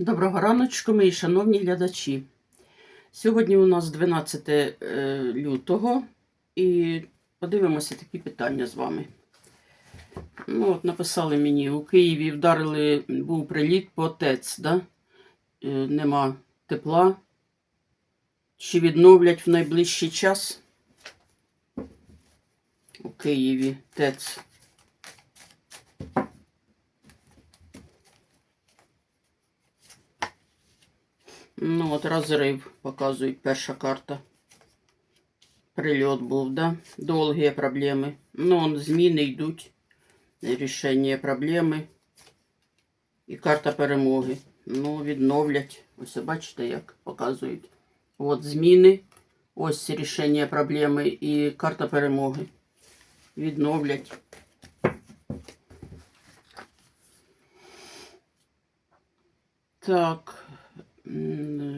Доброго раночку, мої шановні глядачі. Сьогодні у нас 12 е, лютого і подивимося такі питання з вами. Ну, от написали мені, у Києві вдарили, був приліт по ТЕЦ, да? Е, нема тепла. Чи відновлять в найближчий час? У Києві ТЕЦ. Ну, от розрив показують перша карта. Прильот був, да? Довгі проблеми. Ну, он, зміни йдуть. Рішення проблеми. І карта перемоги. Ну, відновлять. Ось бачите, як показують. От зміни. Ось рішення проблеми і карта перемоги. Відновлять. Так.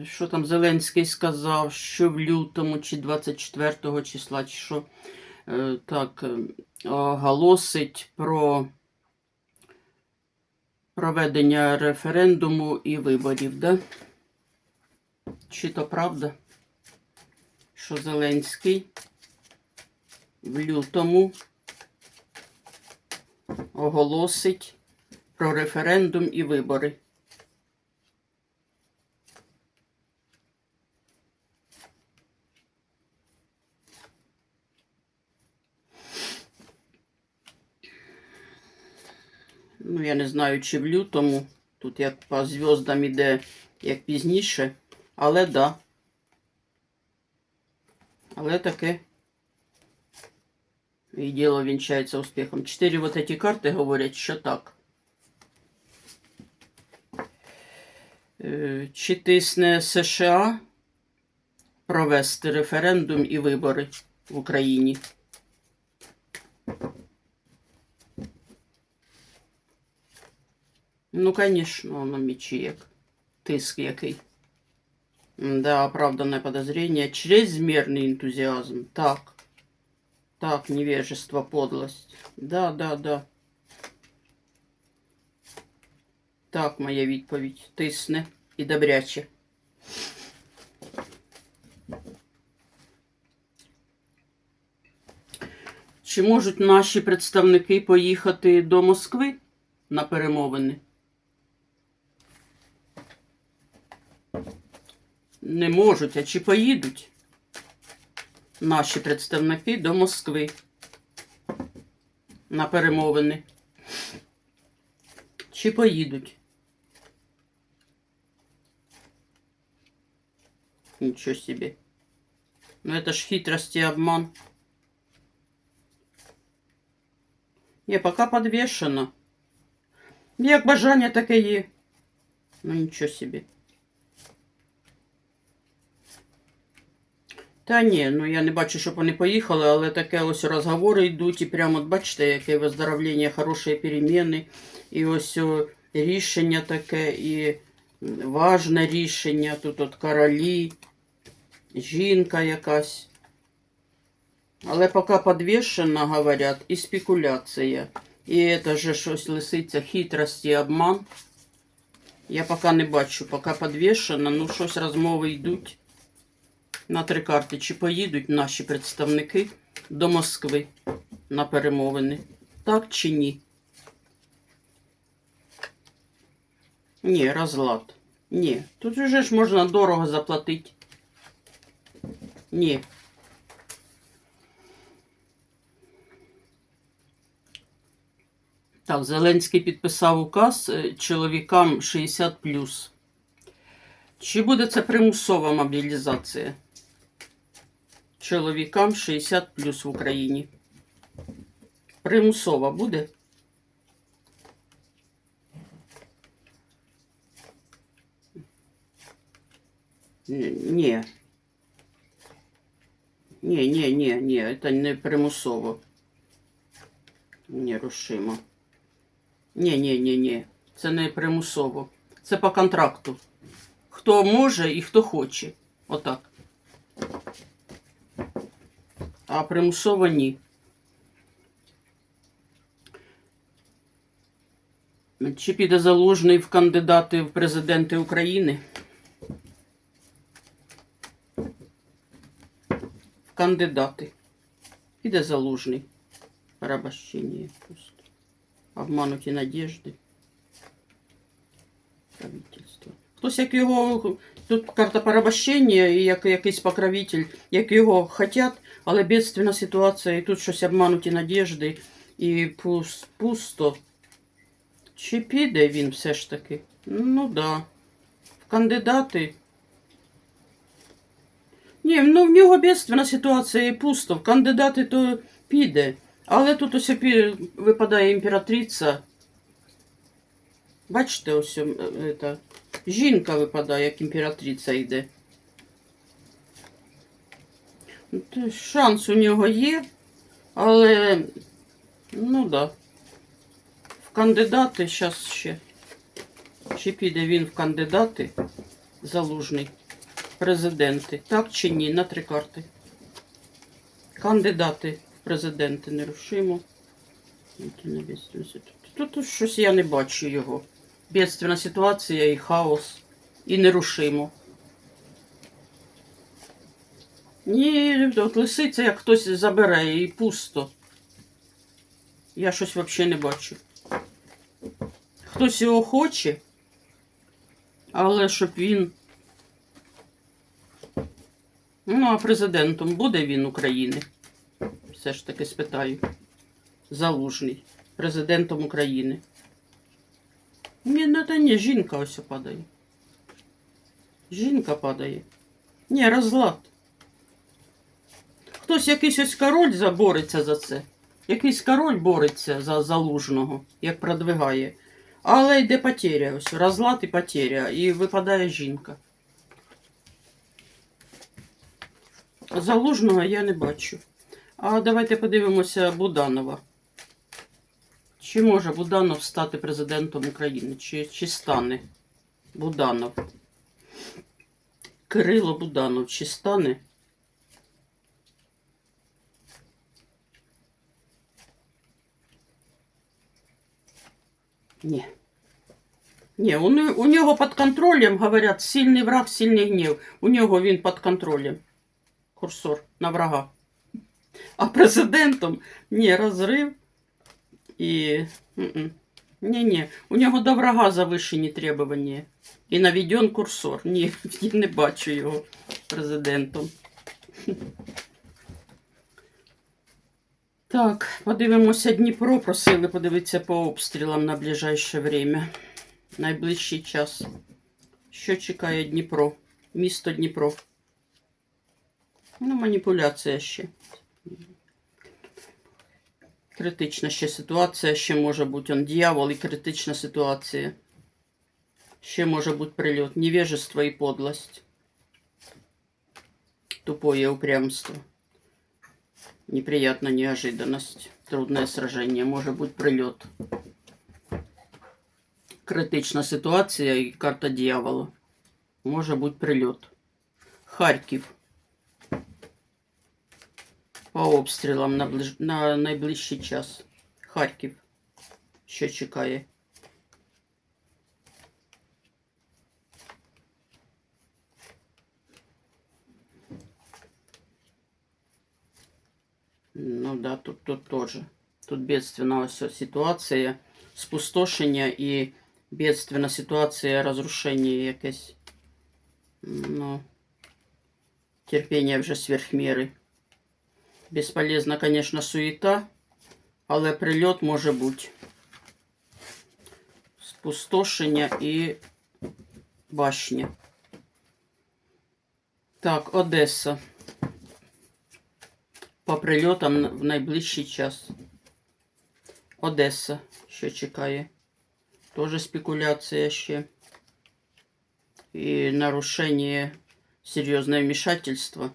Що там Зеленський сказав, що в лютому чи 24 числа, чи що е, так е, оголосить про проведення референдуму і виборів, да? Чи то правда, що Зеленський в лютому оголосить про референдум і вибори? Ну, я не знаю, чи в лютому. Тут як по зв'яздам іде як пізніше. Але да. Але таке. І діло вінчається успіхом. Чотири вот эти карти говорять, що так. Е, Чи тисне США провести референдум і вибори в Україні? Ну, конечно, воно мечі як тиск який. Да, оправданное подозрение. Чрезмерный энтузиазм. Так. Так, невежество, подлость. Да, да, да. Так, моя відповідь. Тисне і добряче. Чи можуть наші представники поїхати до Москви на перемовини? Не можуть, а чи поїдуть наші представники до Москви на перемовини? Чи поїдуть? Ничего себе. Ну это ж хитрость и обман. Я пока подвешена. Як бажання таке є. Ну нічого собі. Та ні, ну я не бачу, щоб вони поїхали, але таке ось розговори йдуть, і прямо от бачите, яке виздоровлення, хороші переміни, і ось о, рішення таке, і важне рішення. Тут от королі, жінка якась. Але поки підвішена, говорять, і спекуляція. І це же щось лисиця, хитрость і обман. Я поки не бачу, поки підвішена, ну щось розмови йдуть на три карти. Чи поїдуть наші представники до Москви на перемовини? Так чи ні? Ні, розлад. Ні. Тут вже ж можна дорого заплатити. Ні. Так, Зеленський підписав указ е, чоловікам 60+. Чи буде це примусова мобілізація? Чоловікам 60 плюс в Україні. Примусова буде? Ні. Ні, ні, ні, ні, це не примусово. Нерушимо. Ні, ні, ні, ні. Це не примусово. Це по контракту. Хто може і хто хоче. Отак. А примусово ні. Чи піде залужний в кандидати в президенти України? В кандидати. Піде залужний. Порабощение просто. Обмануті надежди. Правительство. Хтось як його. Тут карта порабощення і як якийсь покровитель, як його хотять, але бедственна ситуація, і тут щось обмануті надежди, і пус- пусто. Чи піде він все ж таки? Ну да. В кандидати. Ні, ну в нього бедственна ситуація і пусто. В кандидати то піде. Але тут ось випадає імператриця. Бачите, ось е, е, та, жінка випадає, як імператриця йде. Шанс у нього є, але ну да. В кандидати зараз ще. Чи піде він в кандидати залужний? Президенти. Так чи ні? На три карти. Кандидати в президенти нерушимо. Тут, тут щось я не бачу його. Бедственна ситуація і хаос. І нерушимо. Ні, от лисиця, як хтось забере і пусто. Я щось взагалі не бачу. Хтось його хоче, але щоб він. Ну, а президентом буде він України? Все ж таки спитаю. Залужний. Президентом України. Ні, ну та ні, жінка ось падає. Жінка падає. Ні, розлад. Хтось якийсь ось король забореться за це. Якийсь король бореться за залужного, як продвигає. Але йде потеря. Ось розлад і потеря. І випадає жінка. Залужного я не бачу. А давайте подивимося Буданова. Чи може Буданов стати президентом України? Чи, чи стане Буданов? Кирило Буданов, чи стане? Ні. Ні, у, у нього під контролем, говорять, сильний враг, сильний гнів. У нього він під контролем. Курсор на врага. А президентом ні, розрив м-м. Ні-ні, у нього до врага завищені требування. І наведен курсор. Ні, я не бачу його президентом. Так, подивимося Дніпро. Просили подивитися по обстрілам на ближайше время. Найближчий час. Що чекає Дніпро? Місто Дніпро. Ну, маніпуляція ще. Критична ще ситуація, ще може бути он дьявол і критична ситуація. Ще може бути прильот. Невежество і подлость. Тупое упрямство. Неприятная неожиданность. Трудное сражение. Може бути прильот. Критична ситуація і карта дьявола. Може бути прильот. Харків. По обстрілам на, ближ... на найближчий час. Харків. Що чекає? Ну да, тут, тут тоже. Тут бедственная ось ситуація, спустошення і бедственна ситуація розрушення якесь. Ну, терпіння вже сверхміри. Бесполезна, конечно, суета, але прильот може бути. Спустошення і башня. Так, Одеса. По прильотам в найближчий час. Одеса, що чекає. Тоже спекуляція ще. И нарушение, серьезное вмешательство.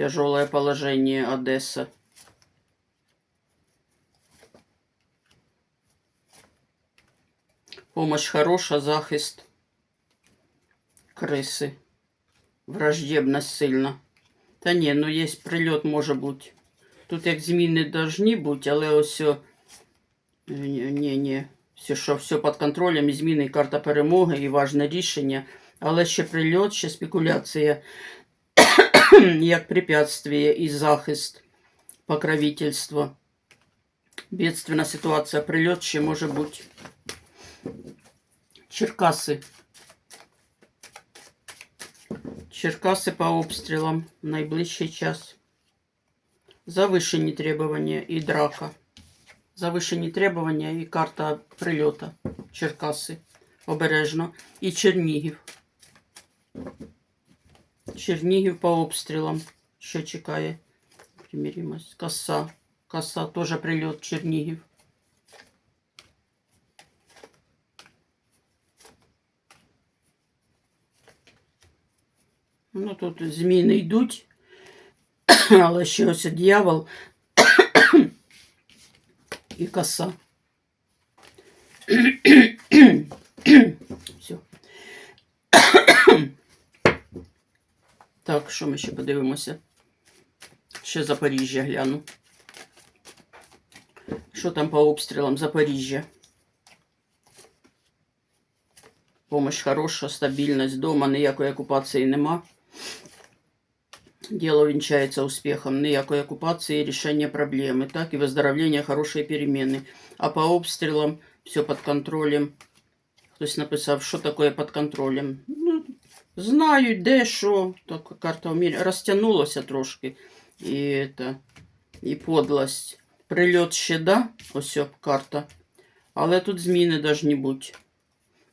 Тяжелое положение Одесса. Помощь хороша, захист. Криси. Враждебность сильна. Та ні, ну є прильот може бути. Тут як зміни должні бути, але ось. ні. все, що все під контролем, і зміни, карта перемоги, і важне рішення. Але ще прильот, ще спекуляція, як препятствие і захист, покровительство. Бедственна ситуація, прильот ще може бути. Черкаси. Черкаси по обстрілам в найближчий час. Завышені требування і драка. Завишені требування і карта прильота. Черкаси. Обережно. І Чернігів. Чернігів по обстрілам. Що чекає? Приміримось. Коса. Коса теж прильот Чернігів. Ну тут зміни йдуть. Але ще ось дьявол і коса. Все. Так, що ми ще подивимося? Ще Запоріжжя гляну. Що там по обстрілам Запоріжжя? Помощь хороша, стабільність дома, ніякої окупації нема. Дело венчается успехом, ніякої оккупации, решения проблемы, так и выздоровление, хорошие перемены. А по обстрілам все під контролем. Хтось написав, що таке під контролем. Ну, знають, де що. Так карта мірі розтягнулася трошки. І, это, і подлость. Прильот ще да, ось карта. Але тут зміни должні бути.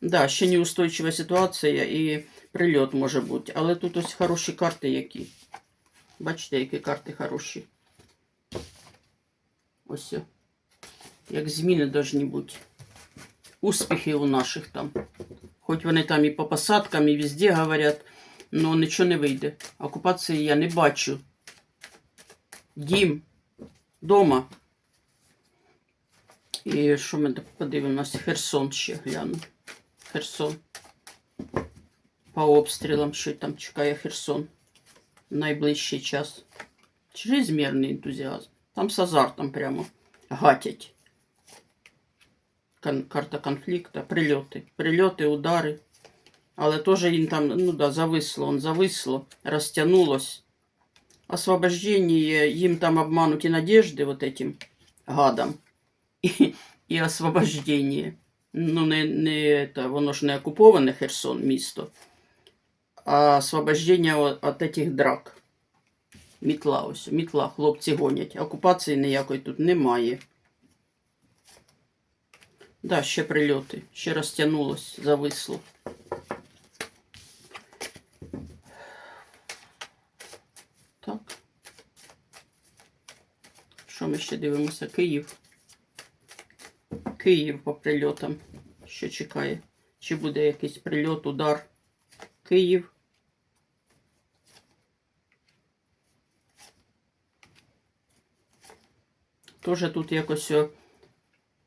Да, ще неустойчива ситуація і прильот може бути. Але тут ось хороші карти які. Бачите, які карти хороші. Ось. Як зміни повинні бути. Успіхи у наших там. Хоч вони там і по посадкам, і везде говорять, але нічого не вийде. Окупації я не бачу. Дім. Дома. І що ми подивимося? Херсон ще гляну. Херсон. По обстрілам, що там чекає Херсон найближчий час. Чрезмірний ентузіазм. Там з азартом прямо гатять Кон- карта конфлікту, прильоти. Прильоти, удари. Але теж їм там, ну да, зависло, он зависло, розтягнулось. Освобождение, їм там обмануті надежди вот этим гадам. І, і освобождение. Ну, не, не, это, воно ж не окуповане Херсон місто а освобождення от, от этих драк. Мітла ось, мітла, хлопці гонять. Окупації ніякої тут немає. Да, ще прильоти, ще розтягнулось, зависло. Так. Що ми ще дивимося? Київ. Київ по прильотам. Що чекає? Чи буде якийсь прильот, удар? Київ. Тоже тут якось о,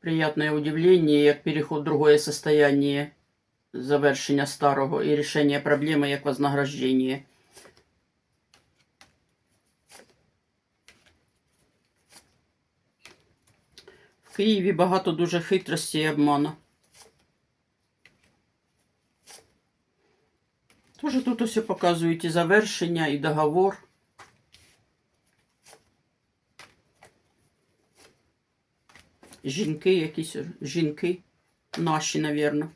приятное удивление, як переход в другое состояние завершення старого і рішення проблеми як вознаграждення. В Києві багато дуже хитрості і обману. Тоже тут ось показують і завершення, і договор. Жінки якісь, жінки наші, навірно.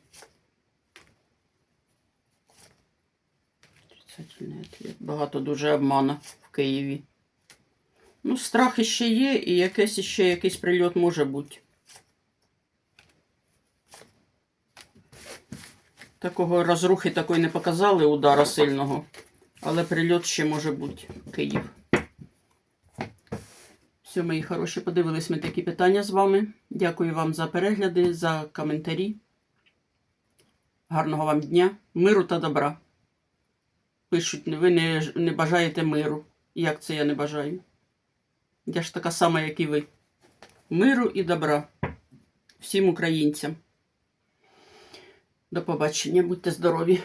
Отрицательний. Багато дуже обмана в Києві. Ну, страх іще є, і якийсь іще якийсь прильот може бути. Такого розрухи такої не показали удара сильного, але прильот ще може бути. Київ. Все, мої хороші, подивились ми такі питання з вами. Дякую вам за перегляди, за коментарі. Гарного вам дня, миру та добра. Пишуть, ви не, не бажаєте миру. Як це я не бажаю? Я ж така сама, як і ви. Миру і добра всім українцям. До побачення, будьте здорові!